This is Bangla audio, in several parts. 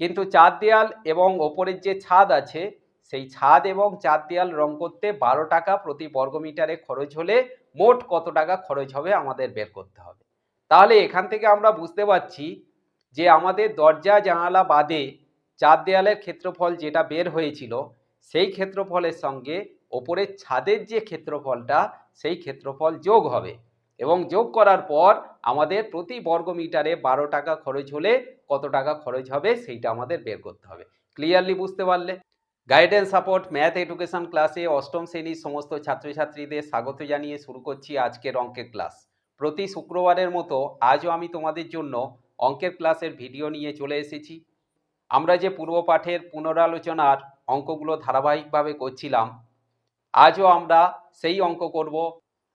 কিন্তু চার দেয়াল এবং ওপরের যে ছাদ আছে, সেই ছাদ এবং চার দেয়াল রং করতে বারো টাকা প্রতি বর্গমিটারে খরচ হলে মোট কত টাকা খরচ হবে আমাদের বের করতে হবে। তাহলে এখান থেকে আমরা বুঝতে পারছি যে আমাদের দরজা জানালা বাদে চার দেয়ালের ক্ষেত্রফল যেটা বের হয়েছিল, সেই ক্ষেত্রফলের সঙ্গে ওপরের ছাদের যে ক্ষেত্রফলটা, সেই ক্ষেত্রফল যোগ হবে। এবং যোগ করার পর আমাদের প্রতি বর্গ মিটারে বারো টাকা খরচ হলে কত টাকা খরচ হবে সেইটা আমাদের বের করতে হবে। ক্লিয়ারলি বুঝতে পারলে? গাইডেন্স সাপোর্ট ম্যাথ এডুকেশন ক্লাসে অষ্টম শ্রেণির সমস্ত ছাত্রছাত্রীদের স্বাগত জানিয়ে শুরু করছি আজকের অঙ্কের ক্লাস প্রতি শুক্রবারের মতো আজও আমি তোমাদের জন্য অঙ্কের ক্লাসের ভিডিও নিয়ে চলে এসেছি। আমরা যে পূর্ব পাঠের পুনরালোচনার অঙ্কগুলো ধারাবাহিকভাবে করছিলাম, আজও আমরা সেই অঙ্ক করব।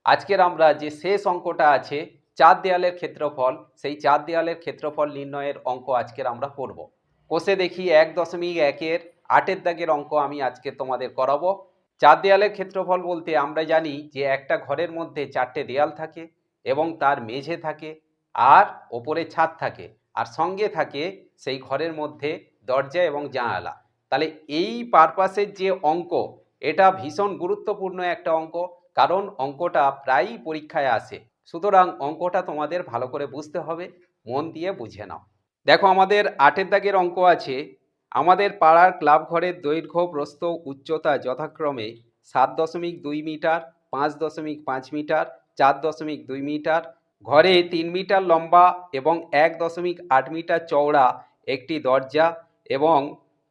আজকের আমরা যে শেষ অঙ্কটা আছে, চার দেয়ালের ক্ষেত্রফল, সেই চার দেয়ালের ক্ষেত্রফল নির্ণয়ের অঙ্ক আজকের আমরা করব। কোষে দেখি এক দশমিক একের আটের দাগের অঙ্ক আমি আজকে তোমাদের করাবো। চার দেয়ালের ক্ষেত্রফল বলতে আমরা জানি যে একটা ঘরের মধ্যে চারটে দেয়াল থাকে এবং তার মেঝে থাকে আর ওপরে ছাদ থাকে আর সঙ্গে থাকে সেই ঘরের মধ্যে দরজা এবং জানালা। তাহলে এই পারপাসের যে অঙ্ক, এটা ভীষণ গুরুত্বপূর্ণ একটা অঙ্ক। কারণ অঙ্কটা প্রায়ই পরীক্ষায় আসে। সুতরাং অঙ্কটা তোমাদের ভালো করে বুঝতে হবে, মন দিয়ে বুঝে নাও। দেখো, আমাদের আটের দাগের অঙ্ক আছে। আমাদের পাড়ার ক্লাব ঘরের দৈর্ঘ্য, প্রস্থ, উচ্চতা যথাক্রমে সাত দশমিক দুই মিটার, পাঁচ দশমিক পাঁচ মিটার, চার দশমিক দুই মিটার। ঘরে তিন মিটার লম্বা এবং এক দশমিক আট মিটার চওড়া একটি দরজা এবং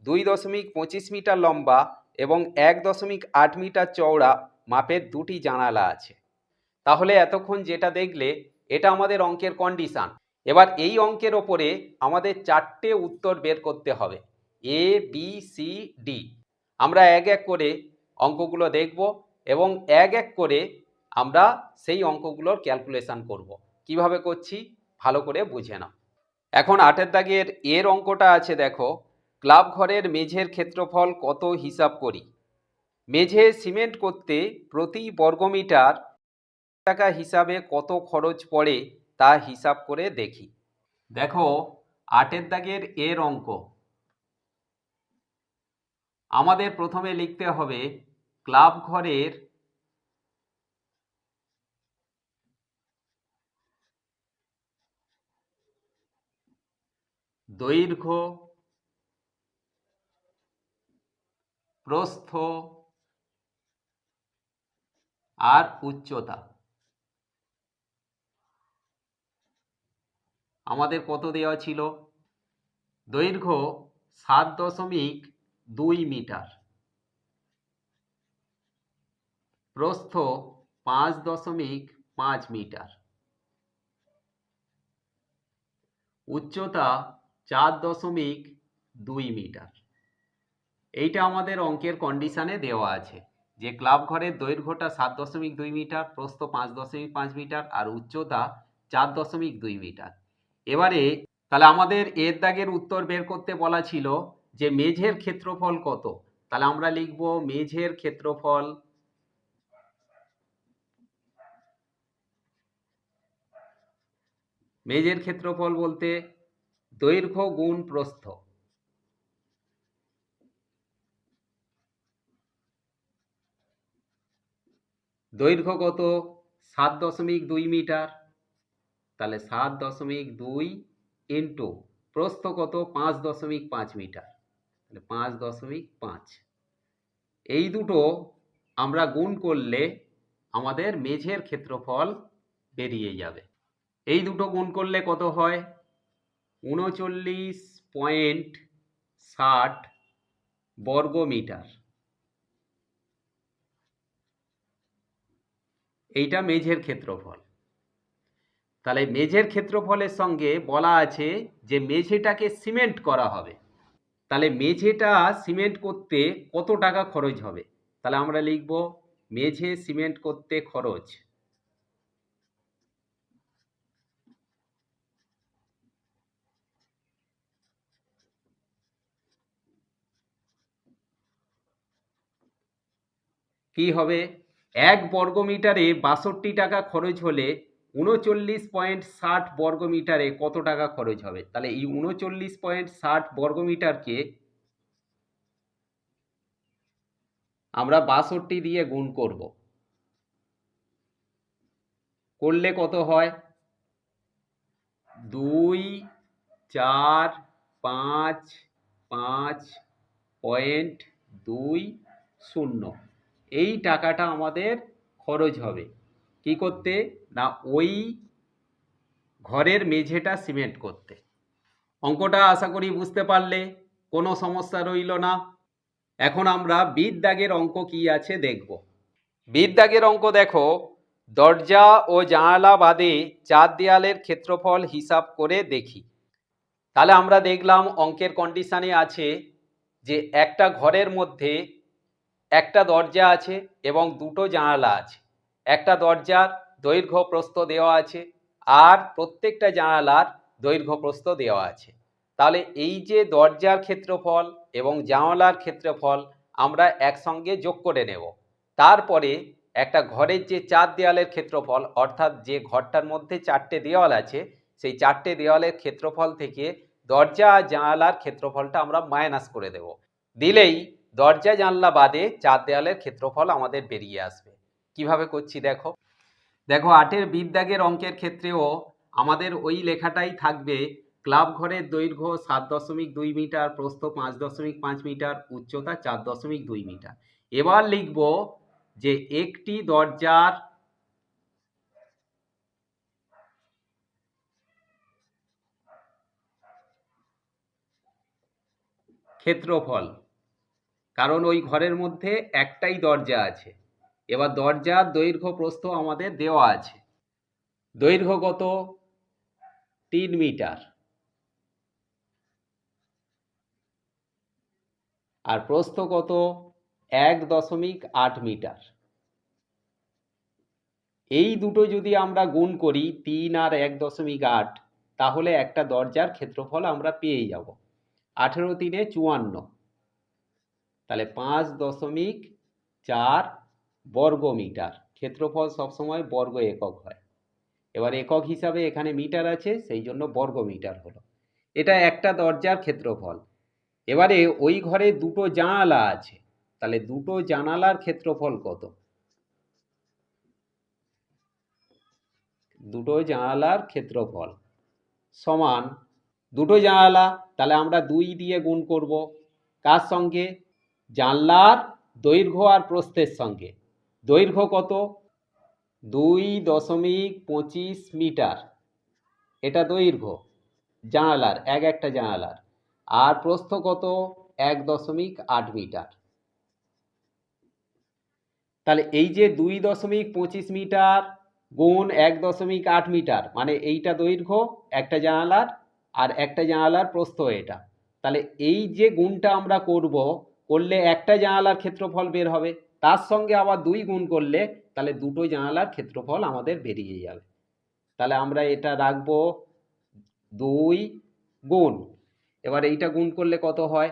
দুই দশমিক পঁচিশ মিটার লম্বা এবং এক দশমিক আট মিটার চওড়া মাপের দুটি জানালা আছে। তাহলে এতক্ষণ যেটা দেখলে, এটা আমাদের অঙ্কের কন্ডিশন এবার এই অঙ্কের ওপরে আমাদের চারটে উত্তর বের করতে হবে। এ বি সি ডি আমরা এক এক করে অঙ্কগুলো দেখব এবং এক এক করে আমরা সেই অঙ্কগুলোর ক্যালকুলেশন করব। কীভাবে করছি? ভালো করে বুঝে নাও। এখন আটের দাগের এর অঙ্কটা আছে দেখো। ক্লাব ঘরের মেঝের ক্ষেত্রফল কত হিসাব করি? মেঝে সিমেন্ট করতে প্রতি বর্গমিটার টাকা হিসাবে কত খরচ পড়ে তা হিসাব করে দেখি। দেখো, আটের দাগের এর অঙ্ক। আমাদের প্রথমে লিখতে হবে ক্লাব ঘরের দৈর্ঘ্য, প্রস্থ আর উচ্চতা। আমাদের কত দেওয়া ছিল? দৈর্ঘ্য সাত দশমিক দুই মিটার। প্রস্থ পাঁচ দশমিক পাঁচ মিটার। উচ্চতা চার দশমিক দুই মিটার। এইটা আমাদের অঙ্কের কন্ডিশনে দেওয়া আছে। যে ক্লাব ঘরের দৈর্ঘ্যটা সাত দশমিক দুই মিটার, প্রস্থ পাঁচ দশমিক পাঁচ মিটার আর উচ্চতা চার দশমিক দুই মিটার। এবারে তাহলে আমাদের এর দাগের উত্তর বের করতে বলা ছিল যে মেঝের ক্ষেত্রফল কত? তাহলে আমরা লিখব মেঝের ক্ষেত্রফল মেঝের ক্ষেত্রফল বলতে দৈর্ঘ্য গুণ প্রস্থ। দৈর্ঘ্য কত? সাত দশমিক দুই মিটার। তাহলে সাত দশমিক দুই ইন্টু প্রস্থ কত? পাঁচ দশমিক পাঁচ মিটার। তাহলে পাঁচ দশমিক পাঁচ। এই দুটো আমরা গুণ করলে আমাদের মেঝের ক্ষেত্রফল বেরিয়ে যাবে। এই দুটো গুণ করলে কত হয়? উনচল্লিশ পয়েন্ট ষাট বর্গ মিটার এইটা মেঝের ক্ষেত্রফল। তাহলে মেঝের ক্ষেত্রফলের সঙ্গে বলা আছে যে মেঝেটাকে সিমেন্ট করা হবে। তাহলে মেঝেটা সিমেন্ট করতে কত টাকা খরচ হবে? তাহলে আমরা লিখব মেঝে সিমেন্ট করতে খরচ। কি হবে? এক বর্গমিটারে বাষট্টি টাকা খরচ হলে উনচল্লিশ পয়েন্ট ষাট বর্গ মিটারে কত টাকা খরচ হবে? তাহলে এই উনচল্লিশ পয়েন্ট ষাট বর্গ মিটারকে আমরা বাষট্টি দিয়ে গুণ করব। করলে কত হয়? দুই চার পাঁচ পাঁচ পয়েন্ট দুই শূন্য। এই টাকাটা আমাদের খরচ হবে। কি করতে? না, ওই ঘরের মেঝেটা সিমেন্ট করতে। অঙ্কটা আশা করি বুঝতে পারলে, কোনো সমস্যা রইল না। এখন আমরা বিদ্যাগের অঙ্ক কি আছে দেখব। বিদ্যাগের অঙ্ক দেখো, দরজা ও জানালা বাদে চার দেয়ালের ক্ষেত্রফল হিসাব করে দেখি। তাহলে আমরা দেখলাম অঙ্কের কন্ডিশনে আছে যে একটা ঘরের মধ্যে একটা দরজা আছে এবং দুটো জানালা আছে। একটা দরজার দৈর্ঘ্য প্রস্থ দেওয়া আছে আর প্রত্যেকটা জানালার দৈর্ঘ্য প্রস্থ দেওয়া আছে। তাহলে এই যে দরজার ক্ষেত্রফল এবং জানালার ক্ষেত্রফল আমরা একসঙ্গে যোগ করে নেব। তারপরে একটা ঘরের যে চার দেওয়ালের ক্ষেত্রফল অর্থাৎ যে ঘরটার মধ্যে চারটে দেওয়াল আছে, সেই চারটে দেওয়ালের ক্ষেত্রফল থেকে দরজা আর জানালার ক্ষেত্রফলটা আমরা মাইনাস করে দেব। দিলেই দরজা জানলা বাদে চার দেওয়ালের ক্ষেত্রফল আমাদের বেরিয়ে আসবে। কীভাবে করছি দেখো? দেখো, আটের বিদ্যাগের অঙ্কের ক্ষেত্রেও আমাদের ওই লেখাটাই থাকবে, ক্লাব ঘরের দৈর্ঘ্য সাত দশমিক দুই মিটার, প্রস্থ পাঁচ দশমিক পাঁচ মিটার, উচ্চতা চার দশমিক দুই মিটার। এবার লিখব যে একটি দরজার ক্ষেত্রফল কারণ ওই ঘরের মধ্যে একটাই দরজা আছে। এবার দরজার দৈর্ঘ্য প্রস্থ আমাদের দেওয়া আছে। দৈর্ঘ্য কত তিন মিটার। আর প্রস্থ কত এক দশমিক আট মিটার। এই দুটো যদি আমরা গুণ করি তিন আর এক দশমিক আট, তাহলে একটা দরজার ক্ষেত্রফল আমরা পেয়ে যাব। আঠেরো তিনে চুয়ান্ন। তাহলে পাঁচ দশমিক চার বর্গ মিটার ক্ষেত্রফল সবসময় বর্গ একক হয়। এবার একক হিসাবে এখানে মিটার আছে, সেই জন্য বর্গ মিটার হলো। এটা একটা দরজার ক্ষেত্রফল। এবারে ওই ঘরে দুটো জানালা আছে, তাহলে দুটো জানালার ক্ষেত্রফল কত? দুটো জানালার ক্ষেত্রফল সমান দুটো জানালা, তাহলে আমরা দুই দিয়ে গুণ করব। কার সঙ্গে? জানলার দৈর্ঘ্য আর প্রস্থের সঙ্গে। দৈর্ঘ্য কত? দুই দশমিক পঁচিশ মিটার। এটা দৈর্ঘ্য। জানালার, এক একটা জানালার। আর প্রস্থ কত? এক দশমিক আট মিটার। তাহলে এই যে দুই দশমিক পঁচিশ মিটার গুণ এক দশমিক আট মিটার মানে এইটা দৈর্ঘ্য, একটা জানালার, আর একটা জানালার প্রস্থ এটা। তাহলে এই যে গুণটা আমরা করব করলে একটা জানালার ক্ষেত্রফল বের হবে, তার সঙ্গে আবার দুই গুণ করলে তাহলে দুটো জানালার ক্ষেত্রফল আমাদের বেরিয়ে যাবে। তাহলে আমরা এটা রাখব দুই গুণ। এবার এইটা গুণ করলে কত হয়?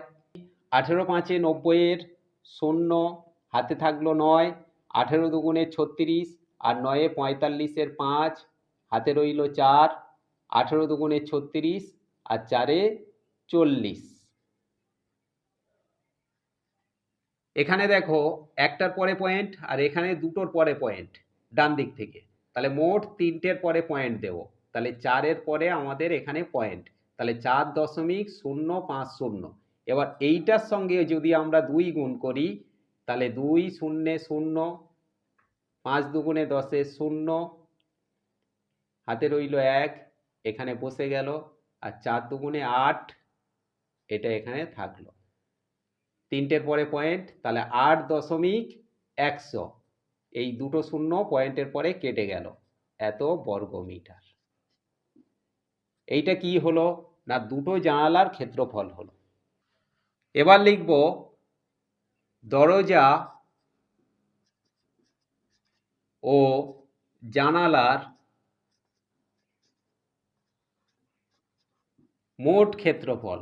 আঠেরো পাঁচে নব্বইয়ের শূন্য, হাতে থাকল নয়, আঠেরো দুগুণে ছত্রিশ, আর নয়ে পঁয়তাল্লিশের পাঁচ, হাতে রইল চার, আঠেরো দুগুণে ছত্রিশ, আর চারে চল্লিশ। এখানে দেখো একটার পরে পয়েন্ট আর এখানে দুটোর পরে পয়েন্ট ডান দিক থেকে। তাহলে মোট তিনটের পরে পয়েন্ট দেব। তাহলে চারের পরে আমাদের এখানে পয়েন্ট তাহলে চার দশমিক শূন্য পাঁচ শূন্য। এবার এইটার সঙ্গে যদি আমরা দুই গুণ করি, তাহলে দুই শূন্যে শূন্য, পাঁচ দুগুণে দশে শূন্য, হাতে রইল এক, এখানে বসে গেল, আর চার দুগুণে আট, এটা এখানে থাকল। তিনটের পরে পয়েন্ট তাহলে আট দশমিক একশো। এই দুটো শূন্য পয়েন্টের পরে কেটে গেল। এত বর্গ মিটার। এইটা কি হলো? না, দুটো জানালার ক্ষেত্রফল হলো। এবার লিখব, দরজা ও জানালার মোট ক্ষেত্রফল।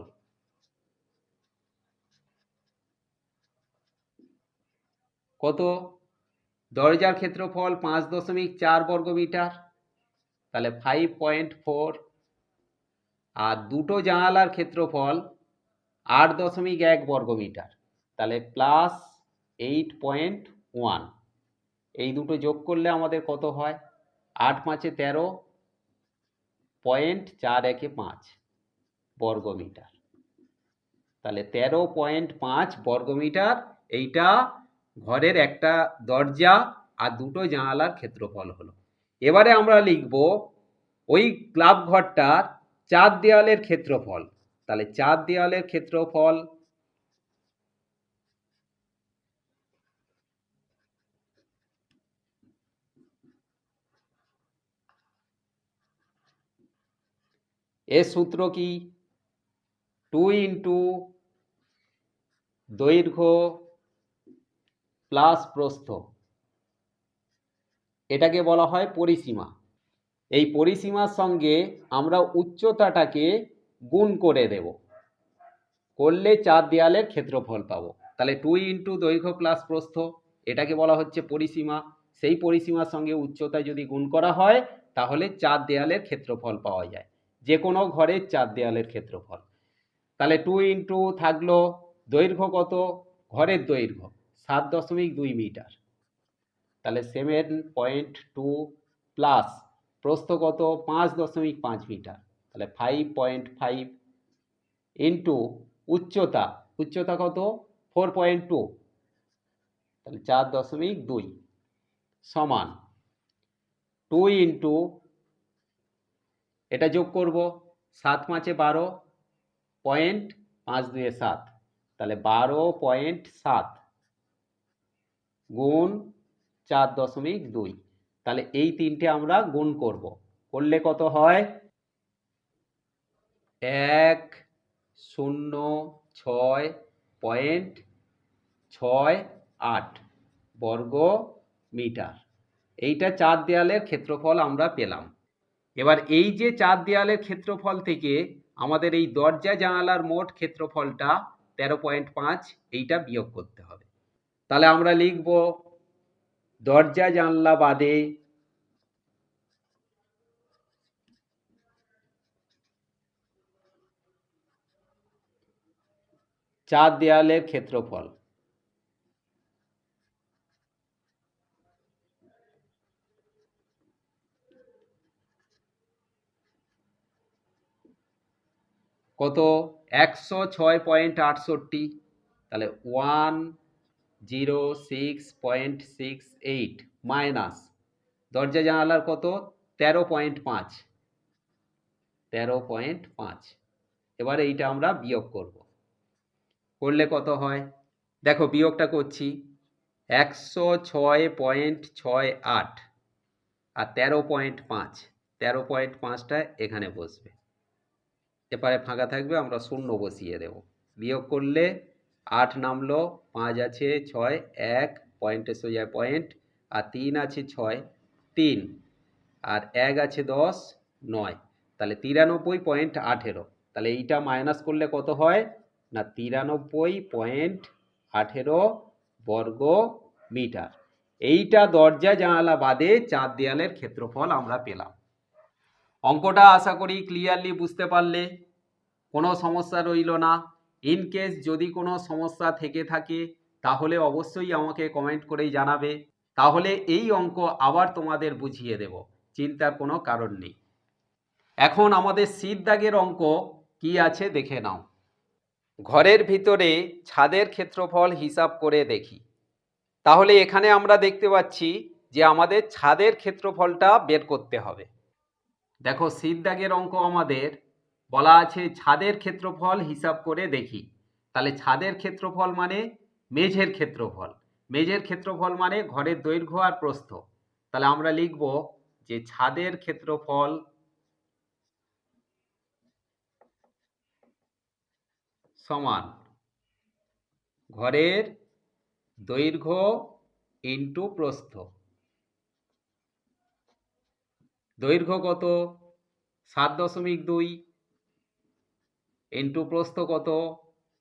কত? দরজার ক্ষেত্রফল পাঁচ দশমিক চার বর্গ মিটার। তাহলে ফাইভ পয়েন্ট ফোর আর দুটো জানালার ক্ষেত্রফল আট দশমিক এক বর্গমিটার তাহলে প্লাস এইট পয়েন্ট ওয়ান এই দুটো যোগ করলে আমাদের কত হয়? আট পাঁচে তেরো পয়েন্ট চার একে পাঁচ বর্গমিটার তাহলে তেরো পয়েন্ট পাঁচ বর্গমিটার এইটা ঘরের একটা দরজা আর দুটো জানালার ক্ষেত্রফল হলো। এবারে আমরা লিখব, ওই ক্লাব ঘরটার চার দেওয়ালের ক্ষেত্রফল। তাহলে চার দেওয়ালের ক্ষেত্রফল এর সূত্র কি? টু ইন্টু দৈর্ঘ্য প্লাস প্রস্থ। এটাকে বলা হয় পরিসীমা। এই পরিসীমার সঙ্গে আমরা উচ্চতাটাকে গুণ করে দেব। করলে চার দেয়ালের ক্ষেত্রফল পাবো। তাহলে টু ইন্টু দৈর্ঘ্য প্লাস প্রস্থ, এটাকে বলা হচ্ছে পরিসীমা। সেই পরিসীমার সঙ্গে উচ্চতা যদি গুণ করা হয়, তাহলে চার দেয়ালের ক্ষেত্রফল পাওয়া যায়। যে কোনো ঘরের চার দেয়ালের ক্ষেত্রফল। তাহলে টু ইন্টু থাকল দৈর্ঘ্য কত? ঘরের দৈর্ঘ্য। সাত দশমিক দুই মিটার। তাহলে সেভেন পয়েন্ট টু প্লাস প্রস্থ কত পাঁচ দশমিক পাঁচ মিটার। তাহলে ফাইভ পয়েন্ট ফাইভ ইন্টু উচ্চতা উচ্চতা কত? ফোর পয়েন্ট টু তাহলে চার দশমিক দুই সমান টু ইন্টু এটা যোগ করব সাত পাঁচে বারো পয়েন্ট পাঁচ দুয়ে সাত। তাহলে বারো পয়েন্ট সাত। গুণ চার দশমিক দুই। তাহলে এই তিনটে আমরা গুণ করব। করলে কত হয়? এক শূন্য ছয় পয়েন্ট ছয় আট বর্গ মিটার। এইটা চার দেয়ালের ক্ষেত্রফল আমরা পেলাম। এবার এই যে চার দেয়ালের ক্ষেত্রফল থেকে আমাদের এই দরজা জানালার মোট ক্ষেত্রফলটা তেরো পয়েন্ট পাঁচ, এইটা বিয়োগ করতে হবে। তাহলে আমরা লিখব দরজা জানলা বাদে চার দেয়ালের ক্ষেত্রফল। কত? একশো ছয় পয়েন্ট আটষট্টি। তাহলে one zero six point six eight minus, দরজা জানালার কত? তেরো পয়েন্ট পাঁচ। তেরো পয়েন্ট পাঁচ। এবার এইটা আমরা বিয়োগ করব। করলে কত হয়? দেখো বিয়োগটা করছি। একশো ছয় পয়েন্ট ছয় আট আর তেরো পয়েন্ট পাঁচ। তেরো পয়েন্ট পাঁচটা এখানে বসবে। এপারে ফাঁকা থাকবে, আমরা শূন্য বসিয়ে দেব। বিয়োগ করলে আট নামলো, পাঁচ আছে ছয়, এক পয়েন্টে সোজায় পয়েন্ট আর তিন আছে ছয়, তিন, আর এক আছে দশ, নয়। তাহলে তিরানব্বই পয়েন্ট আঠেরো। তাহলে এইটা মাইনাস করলে কত হয়? না, তিরানব্বই পয়েন্ট আঠেরো বর্গ মিটার। এইটা দরজা জানালা বাদে চার দেয়ালের ক্ষেত্রফল আমরা পেলাম। অঙ্কটা আশা করি ক্লিয়ারলি বুঝতে পারলে। কোনো সমস্যা রইল না। ইন কেস যদি কোনো সমস্যা থেকে থাকে, তাহলে অবশ্যই আমাকে কমেন্ট করেই জানাবে। তাহলে এই অঙ্ক আবার তোমাদের বুঝিয়ে দেব, চিন্তার কোনো কারণ নেই। এখন আমাদের শীত দাগের অঙ্ক কি আছে দেখে নাও। ঘরের ভিতরে ছাদের ক্ষেত্রফল হিসাব করে দেখি। তাহলে এখানে আমরা দেখতে পাচ্ছি যে আমাদের ছাদের ক্ষেত্রফলটা বের করতে হবে। দেখো শীত দাগের অঙ্ক আমাদের বলা আছে ছাদের ক্ষেত্রফল হিসাব করে দেখি। তাহলে ছাদের ক্ষেত্রফল মানে মেঝের ক্ষেত্রফল। মেঝের ক্ষেত্রফল মানে ঘরের দৈর্ঘ্য আর প্রস্থ। তাহলে আমরা লিখব যে ছাদের ক্ষেত্রফল সমান ঘরের দৈর্ঘ্য ইন্টু প্রস্থ। দৈর্ঘ্য কত? সাত দশমিক দুই ইন্টু প্রস্থ কত?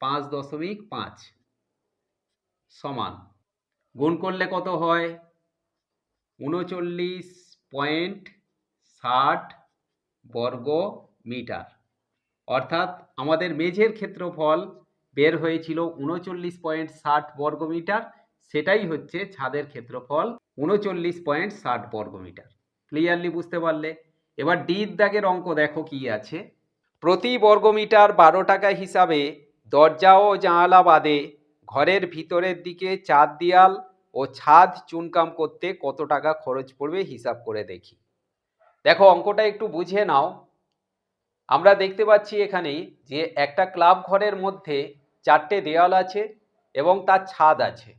পাঁচ দশমিক পাঁচ। সমান। গুণ করলে কত হয়? উনচল্লিশ পয়েন্ট ষাট বর্গ মিটার। অর্থাৎ আমাদের মেঝের ক্ষেত্রফল বের হয়েছিল উনচল্লিশ পয়েন্ট ষাট বর্গ মিটার। সেটাই হচ্ছে ছাদের ক্ষেত্রফল উনচল্লিশ পয়েন্ট ষাট বর্গ মিটার। ক্লিয়ারলি বুঝতে পারলে? এবার ডির দাগের অঙ্ক দেখো কি আছে। প্রতি বর্গমিটার বারো টাকা হিসাবে দরজা ও জানালা বাদে ঘরের ভিতরের দিকে চার দেয়াল ও ছাদ চুনকাম করতে কত টাকা খরচ পড়বে হিসাব করে দেখি। দেখো, অঙ্কটা একটু বুঝে নাও। আমরা দেখতে পাচ্ছি এখানে যে একটা ক্লাব ঘরের মধ্যে চারটে দেয়াল আছে এবং তার ছাদ আছে।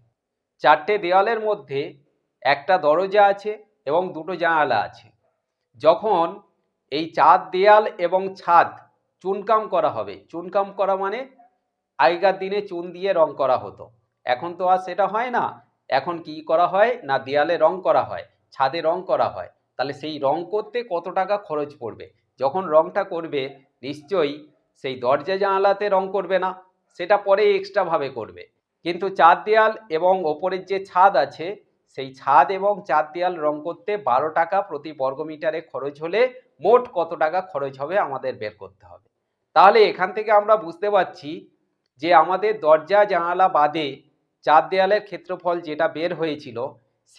চারটে দেয়ালের মধ্যে একটা দরজা আছে এবং দুটো জানালা আছে। যখন এই চার দেয়াল এবং ছাদ চুনকাম করা হবে। চুনকাম করা মানে আগেকার দিনে চুন দিয়ে রং করা হতো। এখন তো আর সেটা হয় না। এখন কি করা হয়? না দেয়ালে রং করা হয়, ছাদে রং করা হয়। তাহলে সেই রং করতে কত টাকা খরচ পড়বে? যখন রংটা করবে, নিশ্চয়ই সেই দরজা জানালাতে রং করবে না। সেটা পরে এক্সট্রাভাবে করবে। কিন্তু চার দেয়াল এবং ওপরের যে ছাদ আছে, সেই ছাদ এবং চার দেয়াল রং করতে বারো টাকা প্রতি বর্গমিটারে খরচ হলে মোট কত টাকা খরচ হবে আমাদের বের করতে হবে। তাহলে এখান থেকে আমরা বুঝতে পারছি যে আমাদের দরজা জানালা বাদে চার দেয়ালের ক্ষেত্রফল যেটা বের হয়েছিল,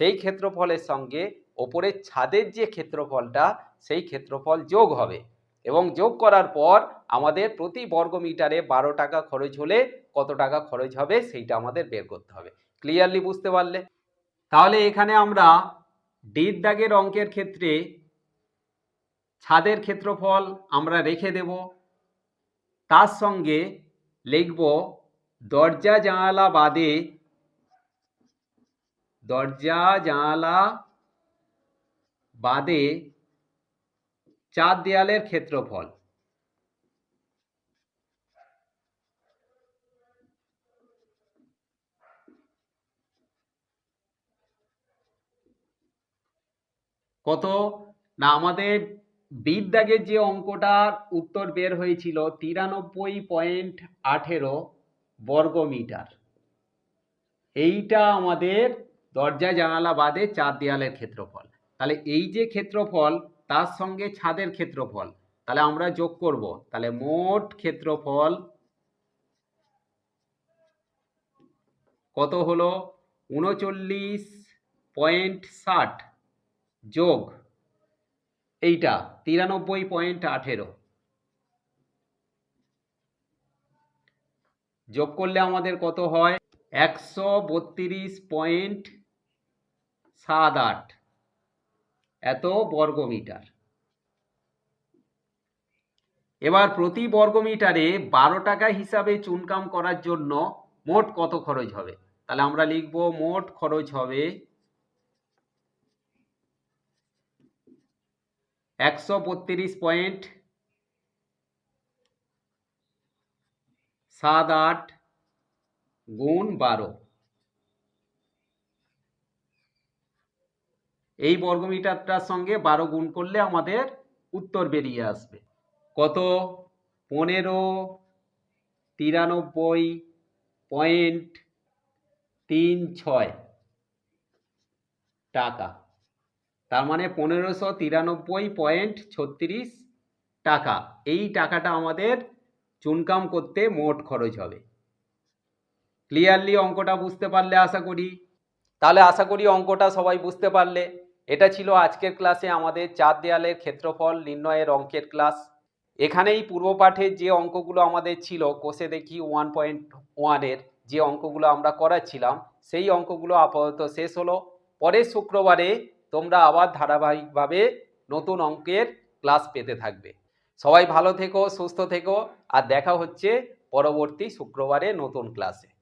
সেই ক্ষেত্রফলের সঙ্গে ওপরের ছাদের যে ক্ষেত্রফলটা, সেই ক্ষেত্রফল যোগ হবে এবং যোগ করার পর আমাদের প্রতি বর্গমিটারে বারো টাকা খরচ হলে কত টাকা খরচ হবে সেইটা আমাদের বের করতে হবে। ক্লিয়ারলি বুঝতে পারলে? তাহলে এখানে আমরা ডির দাগের অঙ্কের ক্ষেত্রে ছাদের ক্ষেত্রফল আমরা রেখে দেব। তার সঙ্গে লিখব, দরজা জানালা বাদে দরজা জানালা বাদে চার দেয়ালের ক্ষেত্রফল। কত? না, আমাদের বিদ্যাগের যে অঙ্কটার উত্তর বের হয়েছিল তিরানব্বই পয়েন্ট আঠেরো বর্গমিটার এইটা আমাদের দরজা জানালা বাদে চার দেয়ালের ক্ষেত্রফল। তাহলে এই যে ক্ষেত্রফল, তার সঙ্গে ছাদের ক্ষেত্রফল, তাহলে আমরা যোগ করব। তাহলে মোট ক্ষেত্রফল কত হলো? উনচল্লিশ পয়েন্ট ষাট যোগ এইটা, তিরানব্বই পয়েন্ট আঠেরো। যোগ করলে আমাদের কত হয়? একশো বত্রিশ পয়েন্ট সাত আট। এত বর্গমিটার। এবার প্রতি বর্গমিটারে বারো টাকা হিসাবে চুনকাম করার জন্য মোট কত খরচ হবে? তাহলে আমরা লিখব মোট খরচ হবে একশো বত্রিশ পয়েন্ট সাত আট গুণ বারো। এই বর্গমিটারটার সঙ্গে বারো গুণ করলে আমাদের উত্তর বেরিয়ে আসবে। কত? পনেরো, তিরানব্বই পয়েন্ট তিন ছয় টাকা। তার মানে পনেরোশো তিরানব্বই পয়েন্ট ছত্রিশ টাকা। এই টাকাটা আমাদের চুনকাম করতে মোট খরচ হবে। ক্লিয়ারলি অঙ্কটা বুঝতে পারলে আশা করি। তাহলে আশা করি অঙ্কটা সবাই বুঝতে পারলে। এটা ছিল আজকের ক্লাসে আমাদের চার দেয়ালের ক্ষেত্রফল নির্ণয়ের অঙ্কের ক্লাস। এখানেই পূর্ব পাঠের যে অঙ্কগুলো আমাদের ছিল, কোষে দেখি ওয়ান পয়েন্ট ওয়ানের যে অঙ্কগুলো আমরা করাচ্ছিলাম, সেই অঙ্কগুলো আপাতত শেষ হলো। পরের শুক্রবারে তোমরা আবার ধারাবাহিকভাবে নতুন অঙ্কের ক্লাস পেতে থাকবে। সবাই ভালো থেকো, সুস্থ থেকো, আর দেখা হচ্ছে পরবর্তী শুক্রবারে নতুন ক্লাসে।